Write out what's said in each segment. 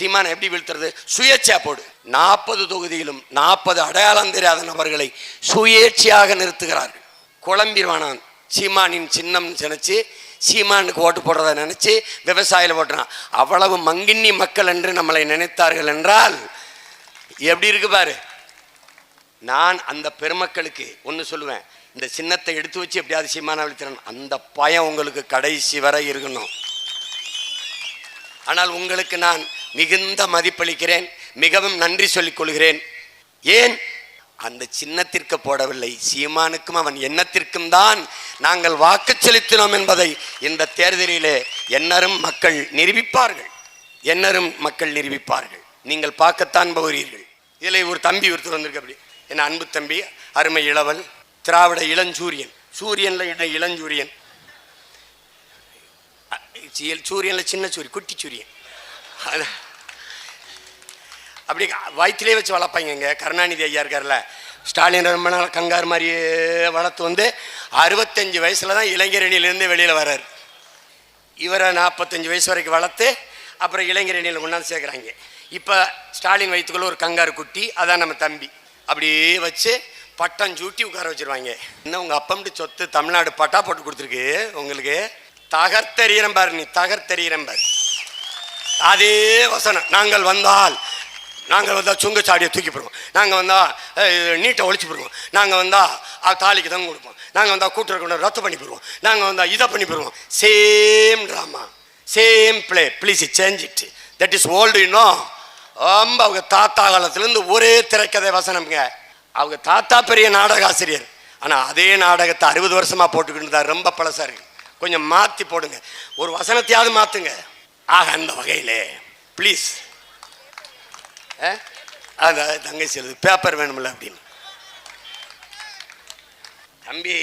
சீமானை எப்படி வீழ்த்துறது? சுயேட்சா போடு. நாற்பது தொகுதியிலும் நாற்பது அடையாளம் தெரியாத நபர்களை சுயேட்சையாக நிறுத்துகிறார்கள். குழம்பிடுவானான் சீமானின் சின்னம் நினைச்சு சீமானுக்கு ஓட்டு போடுறதை நினைச்சு விவசாயில ஓட்டுறான். அவ்வளவு மங்கின்னி மக்கள் என்று நம்மளை நினைத்தார்கள் என்றால் எப்படி இருக்கு பாரு? நான் அந்த பெருமக்களுக்கு ஒன்று சொல்லுவேன். இந்த சின்னத்தை எடுத்து வச்சு எப்படியாவது சீமான விழுத்துறேன். அந்த பயம் உங்களுக்கு கடைசி வரை இருக்கணும். ஆனால் உங்களுக்கு நான் மிகுந்த மதிப்பளிக்கிறேன் மிகவும் நன்றி சொல்லிக் கொள்கிறேன். ஏன்? அந்த சின்னத்திற்கு போடவில்லை. சீமானுக்கும் அவன் எண்ணத்திற்கும் தான் நாங்கள் வாக்கு செலுத்தினோம் என்பதை இந்த தேர்தலிலே எண்ணரும் மக்கள் நிரூபிப்பார்கள். எண்ணரும் மக்கள் நிரூபிப்பார்கள். நீங்கள் பார்க்கத்தான் போகிறீர்கள். இதில் ஒரு தம்பி ஒருத்தர் வந்திருக்கு அப்படி. என் அன்பு தம்பி அருமை இளவல் திராவிட இளஞ்சூரியன். சூரியன்ல இட இளஞ்சூரியன்? அ- சூரியன்ல சின்ன சூரியன் குட்டி சூரியன். அது- அப்படி வயிற்றிலே வச்சு வளர்ப்பாங்க இங்கே கருணாநிதி ஐயா இருக்கார்ல ஸ்டாலின் ரொம்ப நாள் கங்கார் மாதிரியே வளர்த்து வந்து அறுபத்தஞ்சு வயசில் தான் இளைஞரணியிலேருந்து வெளியில் வர்றார். இவரை நாற்பத்தஞ்சு வயசு வரைக்கும் வளர்த்து அப்புறம் இளைஞரணியில் கொண்டாந்து சேர்க்குறாங்க. இப்போ ஸ்டாலின் வயிற்றுக்குள்ள ஒரு கங்கார் குட்டி அதான் நம்ம தம்பி. அப்படியே வச்சு பட்டம் சூட்டி உட்கார வச்சிருவாங்க. இன்னும் உங்கள் அப்பம்ட்டு சொத்து தமிழ்நாடு பட்டா போட்டு கொடுத்துருக்கு உங்களுக்கு? தகர்த்தெறிகிறேன் பாரு நீ தகர்த்தெறிகிறேன் பாரு. அதே வசனம் நாங்கள் வந்தால் நாங்கள் வந்தால் சுங்கச்சாடியை தூக்கி போடுவோம். நாங்கள் வந்தால் நீட்டை ஒழிச்சு போடுவோம். நாங்கள் வந்தால் தாலிக்கு தான் கொடுப்போம். நாங்கள் வந்தால் கூட்டுறவு கொண்டு ரத்து பண்ணி போடுவோம். நாங்கள் வந்தால் இதை பண்ணி போடுவோம். Same drama same play please change it that is old இன்னும் ரொம்ப அவங்க தாத்தா காலத்துலேருந்து ஒரே திரைக்கதை வசனம்ங்க. அவங்க தாத்தா பெரிய நாடக ஆசிரியர் ஆனால் அதே நாடகத்தை அறுபது வருஷமாக போட்டுக்கிட்டு தான் ரொம்ப பழசாக இருக்குது கொஞ்சம் மாற்றி போடுங்க. ஒரு வசனத்தையாவது மாற்றுங்க ஆக அந்த வகையிலே ப்ளீஸ் அதான் தங்கச்சி எழுது பேப்பர் வேணும்ல அப்படின்னு. தம்பி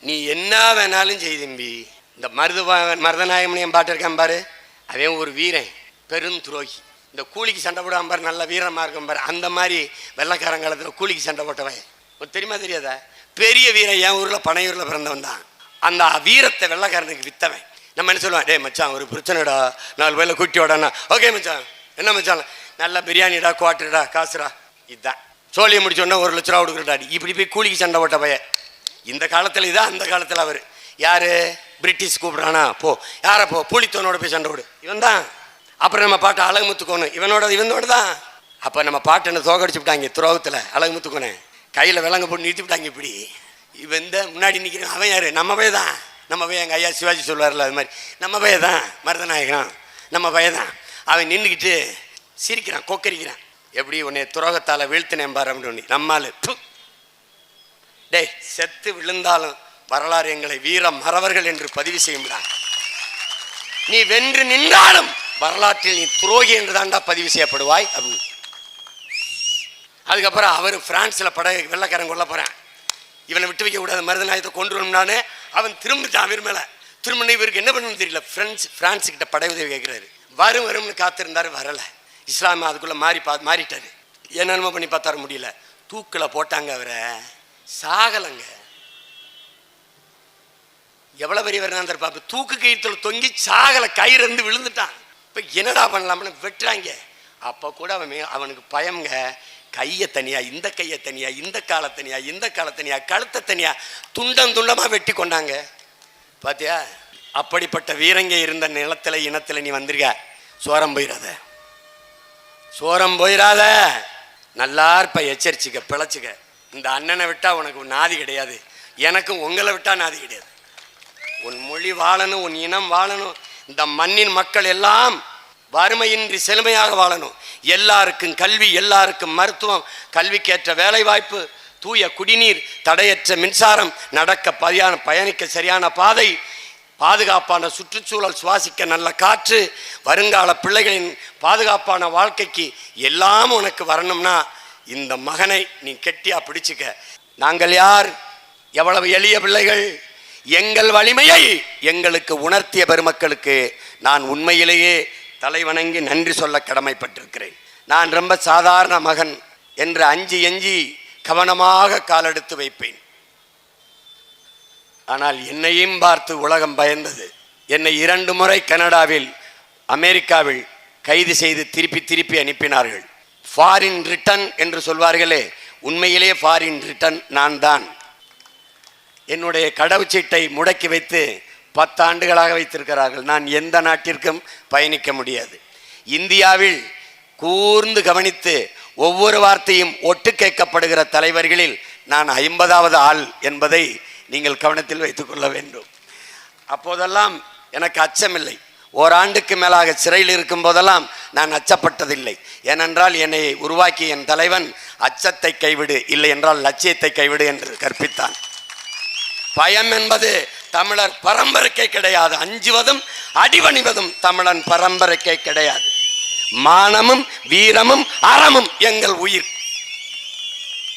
நீ என்ன வேணாலும் செய் தம்பி. இந்த மருதுவா மருதநாயகமணியம் பாட்டு இருக்கான் பாரு. அவன் ஒரு வீரன் பெரும் துரோகி. இந்த கூலிக்கு சண்டை போடாம பாரு நல்ல வீரமாக இருக்கும் பாரு. அந்த மாதிரி வெள்ளக்காரங்காலத்தில் கூலிக்கு சண்டை போட்டவன். தெரியுமா தெரியாதா? பெரிய வீரன் என் ஊரில் பனையூரில் பிறந்தவன் தான். அந்த வீரத்தை வெள்ளக்காரனுக்கு வித்தவன். நம்ம என்ன சொல்லுவான் டே மச்சான் ஒரு பிரச்சனைடா. நாலு பேரில் குட்டி வாடாண்ணா ஓகே மச்சான். என்ன மச்சான்? நல்ல பிரியாணிடா குவாட்டர்டா காசுடா. இதுதான் சோழியை முடிச்சோன்னா ஒரு லட்ச ரூபா கொடுக்குறடா இப்படி போய் கூலிக்கு சண்டை போட்ட பையன். இந்த காலத்தில் இதான் அந்த காலத்தில் அவர். யார்? பிரிட்டிஷ் கூப்பிட்றானா? போ. யாரை போ? புலித்தோனோட போய் சண்டை விடு இவன் தான் அப்புறம் நம்ம பாட்டை அழகுமுத்துக்கோணும் இவனோட இவனோட தான். அப்போ நம்ம பாட்டை என்ன தோகடிச்சு விட்டாங்க துரோகத்தில் அழகுமுத்துக்கோனே கையில் விலங்கு போட்டு நிறுத்தி விட்டாங்க இப்படி. இவன் இந்த முன்னாடி நிற்கிறான் அவன் யார்? நம்ம பைய தான். நம்ம பையன் எங்கள் ஐயா சிவாஜி சொல்லுவார்ல அது மாதிரி. நம்ம பைய தான். மருதநாயகன். நம்ம பைய தான். அவன் நின்றுக்கிட்டு சிரிக்கிறான் கொக்கரிக்கிறான். எப்படி உன்னை துரோகத்தால் வீழ்த்தினேன் பாரு அப்படின்னு நம்மால். டேய் செத்து விழுந்தாலும் வரலாறு எங்களை வீர மறவர்கள் என்று பதிவு செய்யும்டா நீ வென்று நின்றாலும் வரலாற்றில் நீ துரோகி என்று தான்டா பதிவு செய்யப்படுவாய் அப்படின்னு. அதுக்கப்புறம் அவர் பிரான்ஸில் பட வெள்ளக்காரன் கொல்ல போகிறேன் இவனை விட்டு வைக்க கூடாது மருதநாயத்தை கொண்டு வரணும்னானே அவன் திரும்பிட்டான் அவர் மேலே. திரும்ப இவருக்கு என்ன பண்ணணும்னு தெரியல. பிரெஞ்சு பிரான்ஸ் கிட்ட படை உதவி கேட்குறாரு. வரும் வரும்னு காத்திருந்தாரு வரல. இஸ்லாமிய அதுக்குள்ளே மாறி பா மாறிட்டாரு. என்னென்னமோ பண்ணி பார்த்தார முடியல. தூக்கில் போட்டாங்க அவரை. சாகலைங்க. எவ்வளோ பெரியவர் தான் இருப்பாப்பு தூக்கு கயிற்றுல தொங்கி சாகலை கயிறு இருந்து விழுந்துட்டான். இப்போ என்னடா பண்ணலாம்னு வெட்டுறாங்க. அப்போ கூட அவன் அவனுக்கு பயம்ங்க. கையை தனியாக இந்த கையை தனியாக இந்த காலை தனியாக இந்த காலை தனியாக கழுத்தை தனியாக துண்டம் துண்டமாக வெட்டி கொண்டாங்க. பார்த்தியா அப்படிப்பட்ட வீரங்க இருந்த நிலத்துல இனத்தில் நீ வந்திருக்க. சோரம் போயிடாத சோரம் போயிடாத நல்லா எச்சரிச்சுக்க பிழைச்சிக்க. இந்த அண்ணனை விட்டால் உனக்கு நாதி கிடையாது. எனக்கும் உங்களை விட்டால் நாதி கிடையாது. உன் மொழி வாழணும் உன் இனம் வாழணும். இந்த மண்ணின் மக்கள் எல்லாம் வறுமையின்றி செழுமையாக வாழணும். எல்லாருக்கும் கல்வி எல்லாருக்கும் மருத்துவம் கல்விக்கேற்ற வேலைவாய்ப்பு தூய குடிநீர் தடையற்ற மின்சாரம் நடக்க பதியான பயணிக்க சரியான பாதை பாதுகாப்பான சுற்றுச்சூழல் சுவாசிக்க நல்ல காற்று வருங்கால பிள்ளைகளின் பாதுகாப்பான வாழ்க்கைக்கு எல்லாம் உனக்கு வரணும்னா இந்த மகனை நீ கெட்டியா பிடிச்சுக்க. நாங்கள் யார்? எவ்வளவு எளிய பிள்ளைகள்? எங்கள் வலிமையை எங்களுக்கு உணர்த்திய பெருமக்களுக்கு நான் உண்மையிலேயே தலைவணங்கி நன்றி சொல்ல கடமைப்பட்டிருக்கிறேன். நான் ரொம்ப சாதாரண மகன் என்று அஞ்சு எஞ்சி கவனமாக காலெடுத்து வைப்பேன். ஆனால் என்னையும் பார்த்து உலகம் பயந்தது. என்னை இரண்டு முறை கனடாவில் அமெரிக்காவில் கைது செய்து திருப்பி திருப்பி அனுப்பினார்கள். ஃபாரின் ரிட்டன் என்று சொல்வார்களே உண்மையிலே ஃபாரின் ரிட்டன் நான் தான் என்னுடைய கடவுச்சீட்டை முடக்கி வைத்து பத்தாண்டுகளாக வைத்திருக்கிறார்கள். நான் எந்த நாட்டிற்கும் பயணிக்க முடியாது. இந்தியாவில் கூர்ந்து கவனித்து ஒவ்வொரு வார்த்தையும் ஒட்டு கேட்கப்படுகிற தலைவர்களில் நான் ஐம்பதாவது ஆள் என்பதை நீங்கள் கவனத்தில் வைத்துக் கொள்ள வேண்டும். அப்போதெல்லாம் எனக்கு அச்சமில்லை. ஓராண்டுக்கு மேலாக சிறையில் இருக்கும் போதெல்லாம் நான் அச்சப்பட்டதில்லை. ஏனென்றால் என்னை உருவாக்கிய என் தலைவன் அச்சத்தை கைவிடு இல்லை என்றால் லட்சியத்தை கைவிடு என்று கற்பித்தான். பயம் என்பது தமிழர் பரம்பரைக்கே கிடையாது. அஞ்சுவதும் அடிவணிவதும் தமிழன் பரம்பரைக்கே கிடையாது. மானமும் வீரமும் அறமும் எங்கள் உயிர்.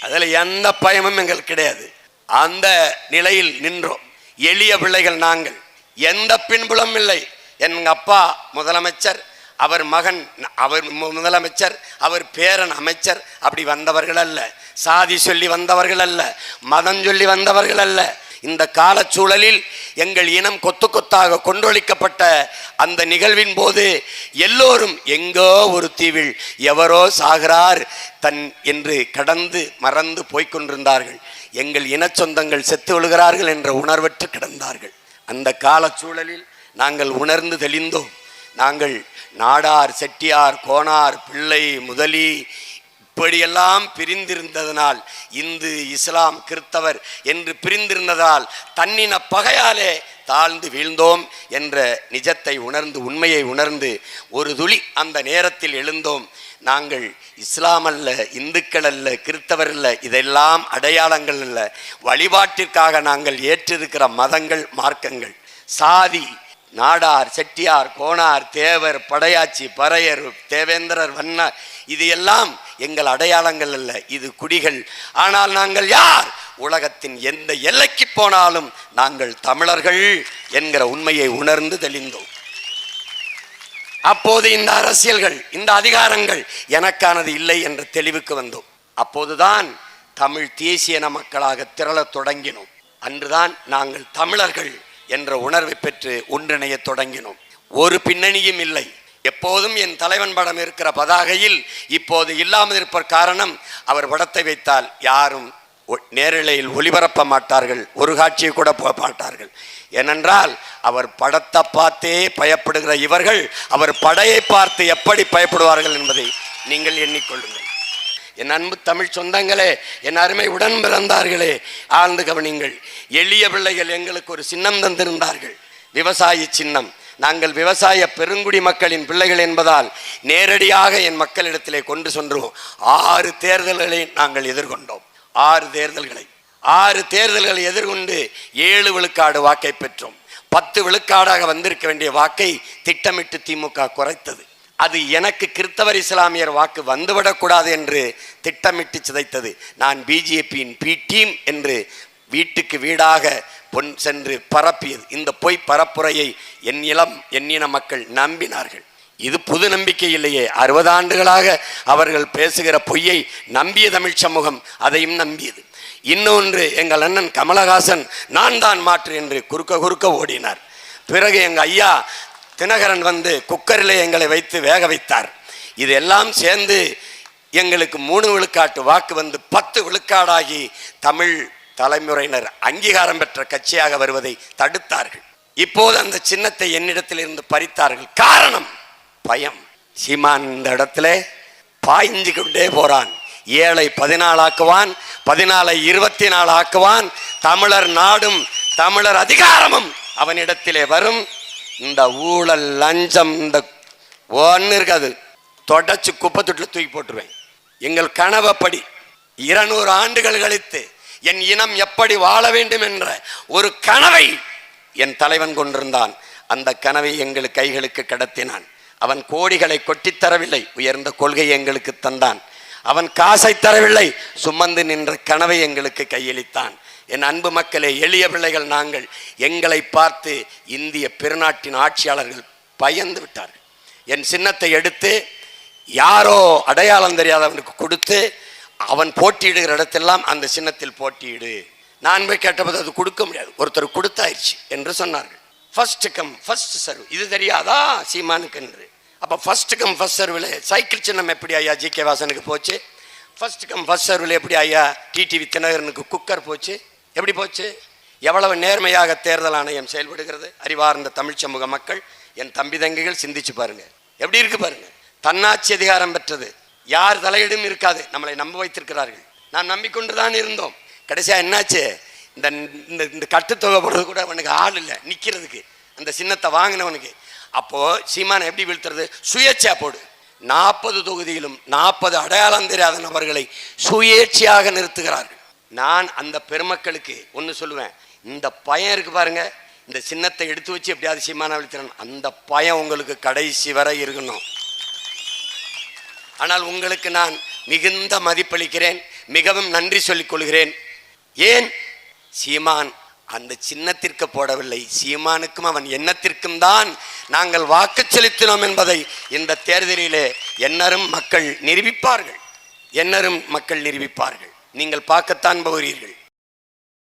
அதில் எந்த பயமும் எங்களுக்கு கிடையாது. அந்த நிலையில் நின்றோம். எளிய பிள்ளைகள் நாங்கள். எந்த பின்புலம் இல்லை. எங்க அப்பா முதலமைச்சர் அவர் மகன் அவர் முதலமைச்சர் அவர் பேரன் அமைச்சர் அப்படி வந்தவர்கள் அல்ல. சாதி சொல்லி வந்தவர்கள் அல்ல. மதம் சொல்லி வந்தவர்கள் அல்ல. இந்த காலச்சூழலில் எங்கள் இனம் கொத்து கொத்தாக கொன்றொழிக்கப்பட்ட அந்த நிகழ்வின் போது எல்லோரும் எங்கோ ஒரு தீவில் எவரோ சாகிறார் தன் என்று கடந்து மறந்து போய்க்கொண்டிருந்தார்கள் எங்கள் இனச்சொந்தங்கள் செத்து விழுகிறார்கள் என்ற உணர்வற்று கிடந்தார்கள். அந்த காலச்சூழலில் நாங்கள் உணர்ந்து தெளிந்தோம். நாங்கள் நாடார் செட்டியார் கோனார் பிள்ளை முதலி இப்படியெல்லாம் பிரிந்திருந்ததனால் இந்து இஸ்லாம் கிறித்தவர் என்று பிரிந்திருந்ததால் தன்னின பகையாலே தாழ்ந்து வீழ்ந்தோம் என்ற நிஜத்தை உணர்ந்து உண்மையை உணர்ந்து ஒரு துளி அந்த நேரத்தில் எழுந்தோம். நாங்கள் இஸ்லாம் அல்ல இந்துக்கள் அல்ல கிறித்தவர் அல்ல இதெல்லாம் அடையாளங்கள் அல்ல. வழிபாட்டிற்காக நாங்கள் ஏற்றிருக்கிற மதங்கள் மார்க்கங்கள். சாதி நாடார் செட்டியார் கோனார் தேவர் படையாச்சி பறையர் தேவேந்திரர் வண்ண இது எல்லாம் எங்கள் அடையாளங்கள் அல்ல இது குடிகள். ஆனால் நாங்கள் யார்? உலகத்தின் எந்த எல்லைக்கு போனாலும் நாங்கள் தமிழர்கள் என்கிற உண்மையை உணர்ந்து தெளிந்தோம். அப்போது இந்த அரசியல்கள் இந்த அதிகாரங்கள் எனக்கானது இல்லை என்ற தெளிவுக்கு வந்தோம். அப்போதுதான் தமிழ் தேசியன மக்களாக திரளத் தொடங்கினோம். அன்றுதான் நாங்கள் தமிழர்கள் என்ற உணர்வை பெற்று ஒன்றிணைய தொடங்கினோம். ஒரு பின்னணியும் இல்லை. எப்போதும் என் தலைவன் படம் இருக்கிற பதாகையில் இப்போது இல்லாமல் இருப்பர் காரணம் அவர் படத்தை வைத்தால் யாரும் நேரலையில் ஒளிபரப்ப மாட்டார்கள் ஒரு காட்சியை கூட போக மாட்டார்கள் ஏனென்றால் அவர் படத்தை பார்த்தே பயப்படுகிற இவர்கள் அவர் படையை பார்த்து எப்படி பயப்படுவார்கள் என்பதை நீங்கள் எண்ணிக்கொள்ளுங்கள். என் அன்பு தமிழ் சொந்தங்களே என் அருமை உடன் பிறந்தார்களே ஆழ்ந்து கவனிங்கள். எளிய பிள்ளைகள் எங்களுக்கு ஒரு சின்னம் தந்திருந்தார்கள். விவசாயி சின்னம். நாங்கள் விவசாய பெருங்குடி மக்களின் பிள்ளைகள் என்பதால் நேரடியாக என் மக்களிடத்திலே கொண்டு சென்றோம் ஆறு தேர்தல்களை நாங்கள் எதிர்கொண்டோம். ஆறு தேர்தல்களை ஆறு தேர்தல்களை எதிர்கொண்டு ஏழு விழுக்காடு வாக்கை பெற்றோம். பத்து விழுக்காடாக வந்திருக்க வேண்டிய வாக்கை திட்டமிட்டு திமுக குறைத்தது. அது எனக்கு கிறித்தவர் இஸ்லாமியர் வாக்கு வந்துவிடக்கூடாது என்று திட்டமிட்டு சிதைத்தது. நான் பிஜேபியின் பி டீம் என்று வீட்டுக்கு வீடாக பொன் சென்று பரப்பியது. இந்த பொய் பரப்புரையை என் இளம் எண்ணின மக்கள் நம்பினார்கள். இது புது நம்பிக்கை இல்லையே. அறுபது ஆண்டுகளாக அவர்கள் பேசுகிற பொய்யை நம்பிய தமிழ் சமூகம் அதையும் நம்பியது. இன்னொன்று எங்கள் அண்ணன் கமலஹாசன் நான் தான் மாற்று என்று குறுக்க குறுக்க ஓடினார். பிறகு எங்கள் ஐயா தினகரன் வந்து குக்கரிலே எங்களை வைத்து வேக வைத்தார். இதெல்லாம் சேர்ந்து எங்களுக்கு மூணு விழுக்காட்டு வாக்கு வந்து பத்து விழுக்காடாகி தமிழ் தலைமுறையினர் அங்கீகாரம் பெற்ற கட்சியாக வருவதை தடுத்தார்கள். இப்போது அந்த சின்னத்தை என்னிடத்தில் இருந்து பறித்தார்கள். காரணம் பயம். சீமான் இந்த இடத்துல பாய்ஞ்சு கொண்டே போறான். ஏழை பதினாலு ஆக்குவான் பதினாலை இருபத்தி நாலு ஆக்குவான் தமிழர் நாடும் தமிழர் அதிகாரமும் அவனிடத்திலே வரும். இந்த ஊழல் லஞ்சம் இந்த ஒன்று இருக்காது. தொடச்சு குப்பை தொட்டில் தூக்கி போட்டுருவேன். எங்கள் கனவப்படி இருநூறு ஆண்டுகள் கழித்து என் இனம் எப்படி வாழ வேண்டும் என்ற ஒரு கனவை என் தலைவன் கொண்டிருந்தான். அந்த கனவை எங்கள் கைகளுக்கு கடத்தினான். அவன் கோடிகளை கொட்டித்தரவில்லை உயர்ந்த கொள்கையை எங்களுக்கு தந்தான். அவன் காசை தரவில்லை. சுமந்து நின்ற கனவை எங்களுக்கு கையளித்தான். என் அன்பு மக்களே எளிய பிள்ளைகள் நாங்கள் எங்களை பார்த்து இந்திய பெருநாட்டின் ஆட்சியாளர்கள் பயந்து விட்டார்கள். என் சின்னத்தை எடுத்து யாரோ அடையாளம் தெரியாதவனுக்கு கொடுத்து அவன் போட்டியிடுகிற இடத்தெல்லாம் அந்த சின்னத்தில் போட்டியிடு. நான் போய் கேட்டபோது அது கொடுக்க முடியாது. ஒருத்தர் கொடுத்தாயிருச்சு என்று சொன்னார்கள். ஃபர்ஸ்ட் கம் ஃபர்ஸ்ட் சர்வ் இது தெரியாதா? சீமானுக்குன்று அப்போ ஃபர்ஸ்ட் கம் ஃபர்ஸ்ட் சர்வில் சைக்கிள் சின்னம் எப்படி ஐயா ஜி கே வாசனுக்கு போச்சு? ஃபர்ஸ்ட் கம் ஃபர்ஸ்ட் சர்வில் எப்படி ஐயா டிடிவி தினகரனுக்கு குக்கர் போச்சு? எப்படி போச்சு? எவ்வளவு நேர்மையாக தேர்தல் ஆணையம் செயல்படுகிறது? அறிவார்ந்த தமிழ் சமூக மக்கள் என் தம்பி தங்கைகள் சிந்திச்சு பாருங்க. எப்படி இருக்கு பாருங்க? தன்னாட்சி அதிகாரம் பெற்றது. யார் தலையிடும் இருக்காது. நம்மளை நம்ப வைத்திருக்கிறார்கள். நாம் நம்பிக்கொண்டு தான் இருந்தோம். கடைசியாக என்னாச்சு? இந்த இந்த இந்த கட்டுத்தொகை போடுறது கூட அவனுக்கு ஆள் இல்லை நிற்கிறதுக்கு அந்த சின்னத்தை வாங்கினவனுக்கு. அப்போது சீமானை எப்படி வீழ்த்துறது? சுயேட்சா போடு. நாற்பது தொகுதியிலும் நாற்பது அடையாளம் தெரியாத நபர்களை சுயேட்சையாக நிறுத்துகிறார்கள். நான் அந்த பெருமக்களுக்கு ஒன்று சொல்லுவேன். இந்த பயம் இருக்கு பாருங்க. இந்த சின்னத்தை எடுத்து வச்சு எப்படியாவது சீமான அழித்திறன் அந்த பயம் உங்களுக்கு கடைசி வரை இருக்கணும். ஆனால் உங்களுக்கு நான் மிகுந்த மதிப்பளிக்கிறேன். மிகவும் நன்றி சொல்லிக் கொள்கிறேன். ஏன்? சீமான் அந்த சின்னத்திற்கு போடவில்லை. சீமானுக்கும் அவன் எண்ணத்திற்கும் தான் நாங்கள் வாக்கு செலுத்தினோம் என்பதை இந்த தேர்தலிலே என்னரும் மக்கள் நிரூபிப்பார்கள். என்னரும் மக்கள் நிரூபிப்பார்கள். நீங்கள் பார்க்கத்தான் போகிறீர்கள்.